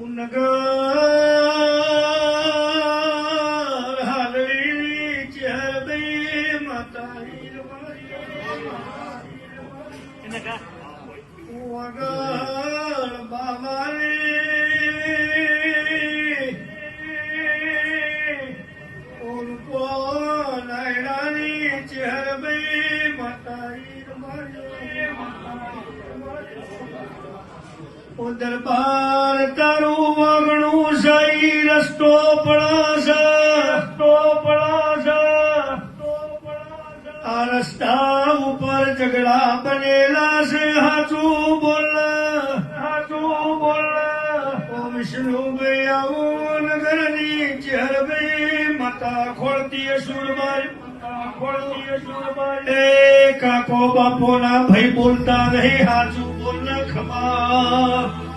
ઉનગર, હાલડી ચહેર દે માતારી ઉગર બાબારી ઉનકો નાયડાની ચહેર દે માતારી મારી દરબાર તારો આ રસ્તા ઉપર ઝઘડા બનેલા છે, હાચું બોલ. ઓ વિષ્ણુભાઈ, આવું નગરની ખોળતી સુરબાઈ માતા ખોળતી સુરબાઈ કાકો બાપોના ભાઈ બોલતા નહીં હાચું બોલ ખમા.